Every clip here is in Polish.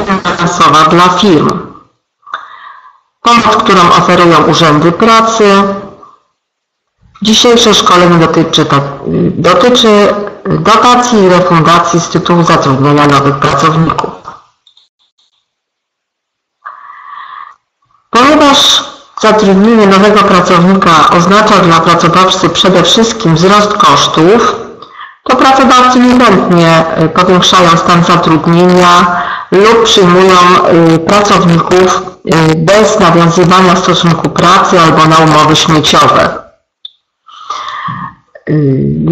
finansowa dla firm. Pomoc, którą oferują urzędy pracy. Dzisiejsze szkolenie dotyczy, dotyczy dotacji i refundacji z tytułu zatrudnienia nowych pracowników. Ponieważ zatrudnienie nowego pracownika oznacza dla pracodawcy przede wszystkim wzrost kosztów, to pracodawcy niechętnie y, powiększają stan zatrudnienia lub przyjmują y, pracowników y, bez nawiązywania stosunku pracy albo na umowy śmieciowe.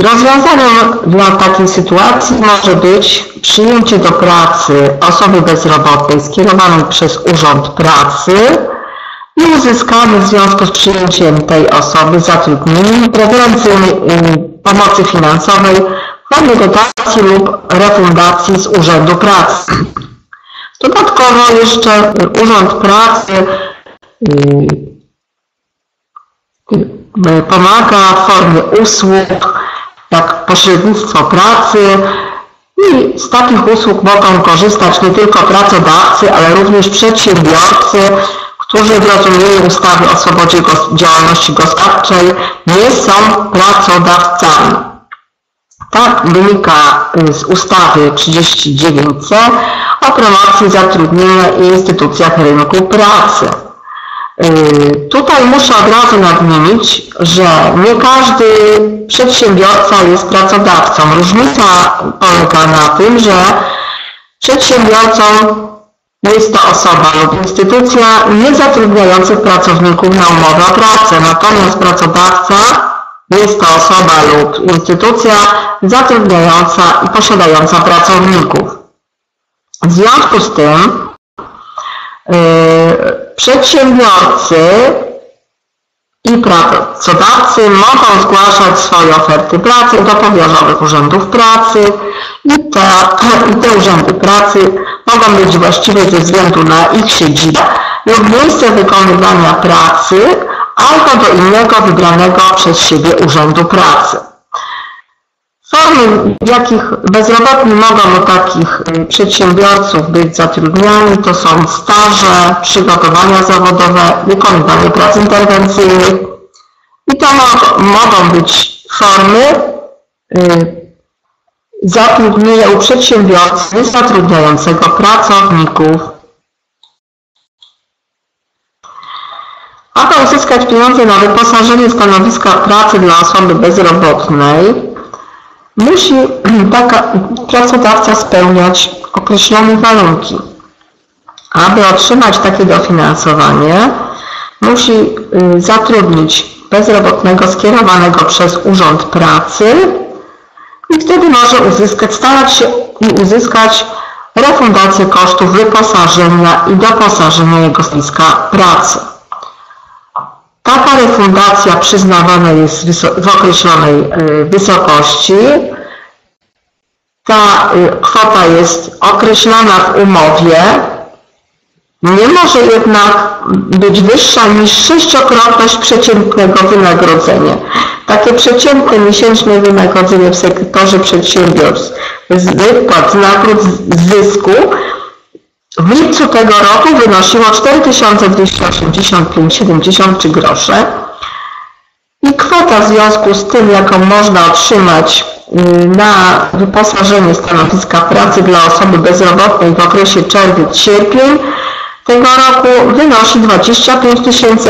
Rozwiązaniem dla takiej sytuacji może być przyjęcie do pracy osoby bezrobotnej skierowanej przez Urząd Pracy i uzyskanie w związku z przyjęciem tej osoby zatrudnienia preferencyjnej pomocy finansowej formie dotacji lub refundacji z Urzędu Pracy. Dodatkowo jeszcze Urząd Pracy pomaga w formie usług, jak pośrednictwo pracy i z takich usług mogą korzystać nie tylko pracodawcy, ale również przedsiębiorcy, którzy w rozumieniu ustawy o swobodzie działalności gospodarczej nie są pracodawcami. Tak wynika z ustawy 39c o promocji zatrudnienia i instytucjach rynku pracy. Yy, tutaj muszę od razu nadmienić, że nie każdy przedsiębiorca jest pracodawcą. Różnica polega na tym, że przedsiębiorcą jest to osoba lub instytucja nie zatrudniających pracowników na umowę o pracę, natomiast pracodawca jest to osoba lub instytucja zatrudniająca i posiadająca pracowników. W związku z tym yy, przedsiębiorcy i pracodawcy mogą zgłaszać swoje oferty pracy do powiatowych urzędów pracy i te, i te urzędy pracy mogą być właściwe ze względu na ich siedzibę lub miejsce wykonywania pracy albo do innego wybranego przez siebie urzędu pracy. Formy, w jakich bezrobotni mogą u takich y, przedsiębiorców być zatrudniani, to są staże, przygotowania zawodowe, wykonywanie prac interwencyjnych i to mogą być formy y, zatrudnienia u przedsiębiorcy zatrudniającego pracowników. Aby uzyskać pieniądze na wyposażenie stanowiska pracy dla osoby bezrobotnej, musi taka pracodawca spełniać określone warunki. Aby otrzymać takie dofinansowanie, musi y, zatrudnić bezrobotnego skierowanego przez Urząd Pracy i wtedy może uzyskać, starać się i uzyskać refundację kosztów wyposażenia i doposażenia jego stanowiska pracy. Taka refundacja przyznawana jest w określonej y, wysokości. Ta y, kwota jest określona w umowie. Nie może jednak być wyższa niż sześciokrotność przeciętnego wynagrodzenia. Takie przeciętne miesięczne wynagrodzenie w sektorze przedsiębiorstw z wypłat z nagród zysku w lipcu tego roku wynosiło 4285,73 grosze i kwota w związku z tym, jaką można otrzymać y, na wyposażenie stanowiska pracy dla osoby bezrobotnej w okresie czerwiec-sierpień tego roku wynosi 25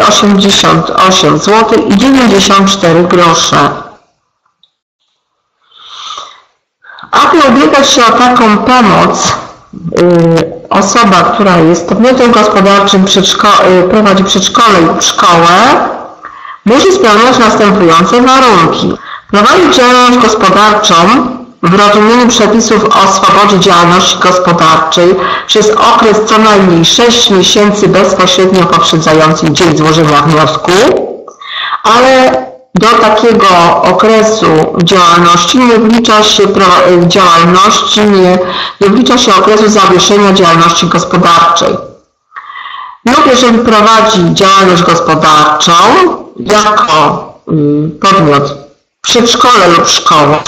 088 zł i 94 grosze. Aby ubiegać się o taką pomoc, osoba, która jest podmiotem gospodarczym, y, prowadzi przedszkole lub szkołę, musi spełniać następujące warunki. Prowadzić działalność gospodarczą w rozumieniu przepisów o swobodzie działalności gospodarczej przez okres co najmniej 6 miesięcy bezpośrednio poprzedzających dzień złożenia wniosku, ale do takiego okresu działalności nie wlicza się działalności, nie, nie wlicza się okresu zawieszenia działalności gospodarczej. Lub jeżeli prowadzi działalność gospodarczą jako mm, podmiot przedszkole lub szkoła,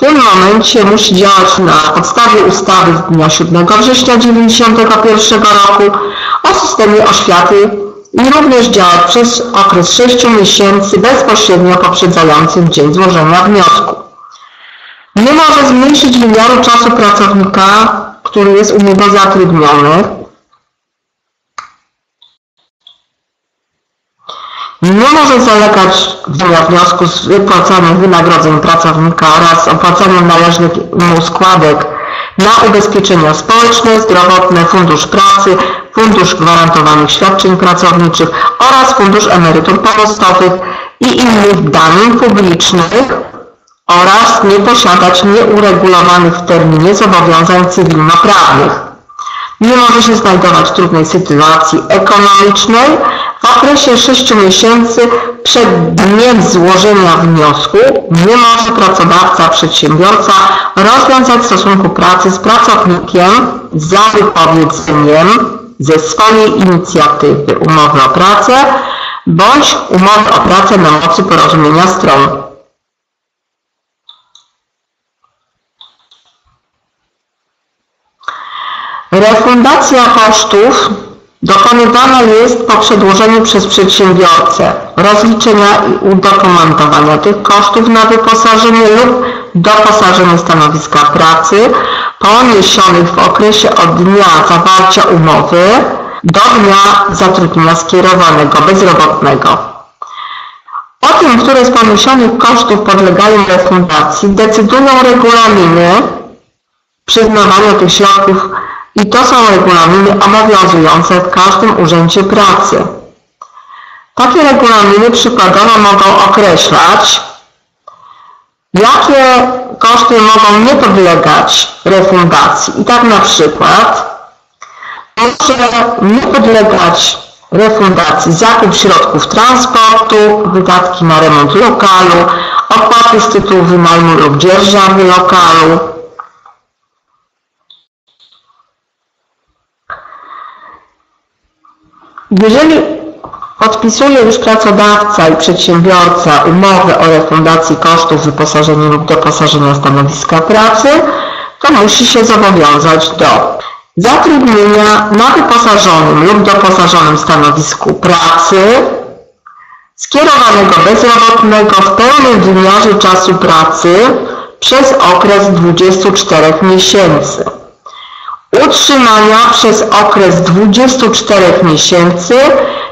tym momencie musi działać na podstawie ustawy z dnia 7 września 1991 roku o systemie oświaty i również działać przez okres 6 miesięcy bezpośrednio poprzedzających dzień złożenia wniosku. Nie może zmniejszyć wymiaru czasu pracownika, który jest u niego zatrudniony, Nie może zalegać w wniosku z wypłacaniem wynagrodzeń pracownika oraz opłacaniem należnych mu składek na ubezpieczenia społeczne, zdrowotne, fundusz pracy, fundusz gwarantowanych świadczeń pracowniczych oraz fundusz emerytur pomostowych i innych danin publicznych oraz nie posiadać nieuregulowanych w terminie zobowiązań cywilnoprawnych. Nie może się znajdować w trudnej sytuacji ekonomicznej, w okresie 6 miesięcy przed dniem złożenia wniosku nie może pracodawca, przedsiębiorca rozwiązać stosunku pracy z pracownikiem za wypowiedzeniem ze swojej inicjatywy umowy o pracę bądź umowy o pracę na mocy porozumienia stron. Refundacja kosztów dokonywana jest po przedłożeniu przez przedsiębiorcę rozliczenia i udokumentowania tych kosztów na wyposażenie lub doposażenie stanowiska pracy poniesionych w okresie od dnia zawarcia umowy do dnia zatrudnienia skierowanego bezrobotnego. O tym, które z poniesionych kosztów podlegają refundacji decydują regulaminy przyznawania tych środków i to są regulaminy obowiązujące w każdym urzędzie pracy. Takie regulaminy przykładowo mogą określać, jakie koszty mogą nie podlegać refundacji. I tak na przykład może nie podlegać refundacji zakup środków transportu, wydatki na remont lokalu, opłaty z tytułu wynajmu lub dzierżawy lokalu, Jeżeli podpisuje już pracodawca i przedsiębiorca umowę o refundacji kosztów wyposażenia lub doposażenia stanowiska pracy, to musi się zobowiązać do zatrudnienia na wyposażonym lub doposażonym stanowisku pracy, skierowanego bezrobotnego w pełnym wymiarze czasu pracy przez okres 24 miesięcy utrzymania przez okres 24 miesięcy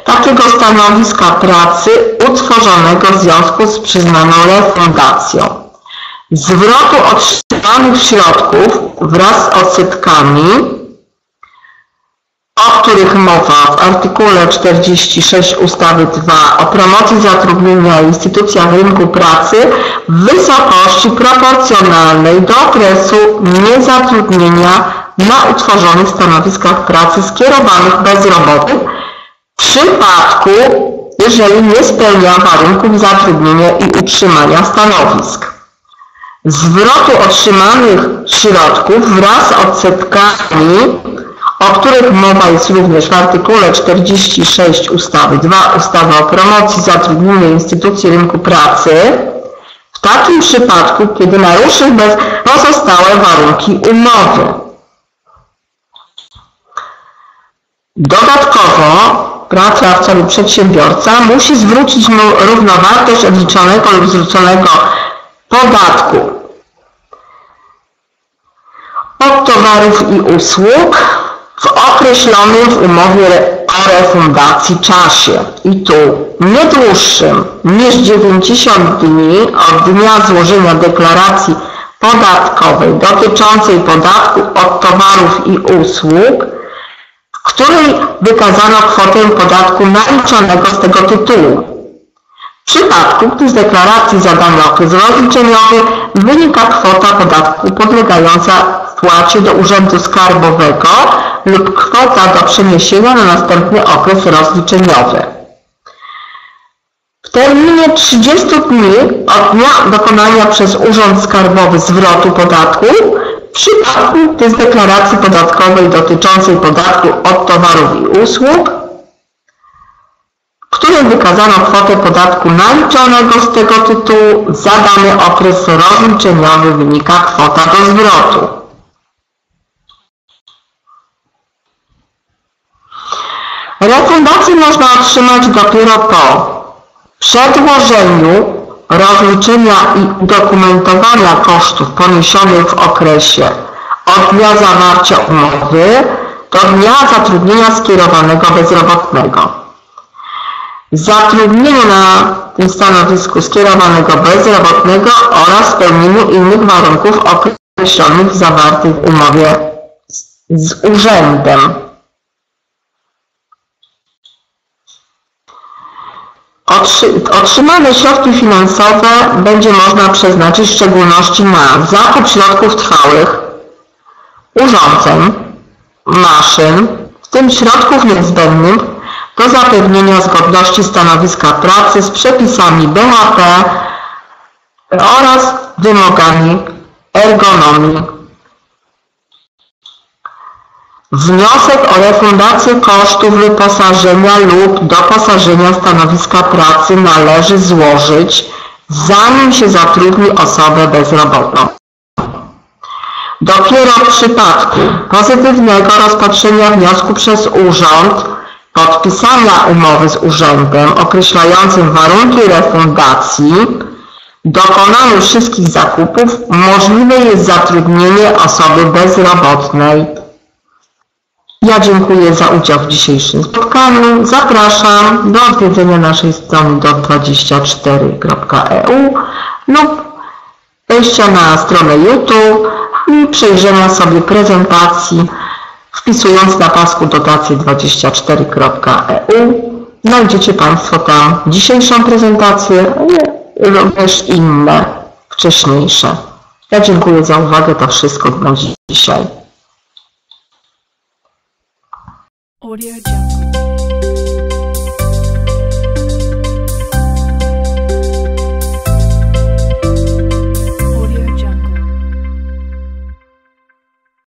takiego stanowiska pracy utworzonego w związku z przyznaną refundacją. Zwrotu otrzymanych środków wraz z odsetkami, o których mowa w artykule 46 ustawy 2 o promocji zatrudnienia i instytucjach rynku pracy w wysokości proporcjonalnej do okresu niezatrudnienia na utworzonych stanowiskach pracy skierowanych bezrobotnych w przypadku, jeżeli nie spełnia warunków zatrudnienia i utrzymania stanowisk. Zwrotu otrzymanych środków wraz z odsetkami, o których mowa jest również w artykule 46 ustawy 2 ustawy o promocji zatrudnienia instytucji rynku pracy, w takim przypadku, kiedy naruszy pozostałe warunki umowy. Dodatkowo pracodawca lub przedsiębiorca musi zwrócić mu równowartość odliczonego lub zwróconego podatku od towarów i usług w określonym w umowie o refundacji czasie. I tu nie dłuższym niż 90 dni od dnia złożenia deklaracji podatkowej dotyczącej podatku od towarów i usług której wykazano kwotę podatku naliczonego z tego tytułu. W przypadku, gdy z deklaracji za dany okres rozliczeniowy wynika kwota podatku podlegająca wpłacie do Urzędu Skarbowego lub kwota do przeniesienia na następny okres rozliczeniowy. W terminie 30 dni od dnia dokonania przez Urząd Skarbowy zwrotu podatku w przypadku gdy z deklaracji podatkowej dotyczącej podatku od towarów i usług, którym wykazano kwotę podatku naliczonego z tego tytułu za dany okres rozliczeniowy wynika kwota do zwrotu. Refundację można otrzymać dopiero po przedłożeniu rozliczenia i udokumentowania kosztów poniesionych w okresie od dnia zawarcia umowy do dnia zatrudnienia skierowanego bezrobotnego. Zatrudnienie na tym stanowisku skierowanego bezrobotnego oraz spełnieniu innych warunków określonych zawartych w umowie z- z urzędem. Otrzymane środki finansowe będzie można przeznaczyć w szczególności na zakup środków trwałych, urządzeń, maszyn, w tym środków niezbędnych do zapewnienia zgodności stanowiska pracy z przepisami BHP oraz wymogami ergonomii. Wniosek o refundację kosztów wyposażenia lub doposażenia stanowiska pracy należy złożyć, zanim się zatrudni osobę bezrobotną. Dopiero w przypadku pozytywnego rozpatrzenia wniosku przez urząd, podpisania umowy z urzędem określającym warunki refundacji, dokonaniu wszystkich zakupów możliwe jest zatrudnienie osoby bezrobotnej. Ja dziękuję za udział w dzisiejszym spotkaniu. Zapraszam do odwiedzenia naszej strony dot24.eu lub wejścia na stronę YouTube i przejrzenia sobie prezentacji wpisując na pasku dotacje24.eu znajdziecie Państwo tam dzisiejszą prezentację, ale również inne wcześniejsze. Ja dziękuję za uwagę, to wszystko na dzisiaj. Audio Jungle.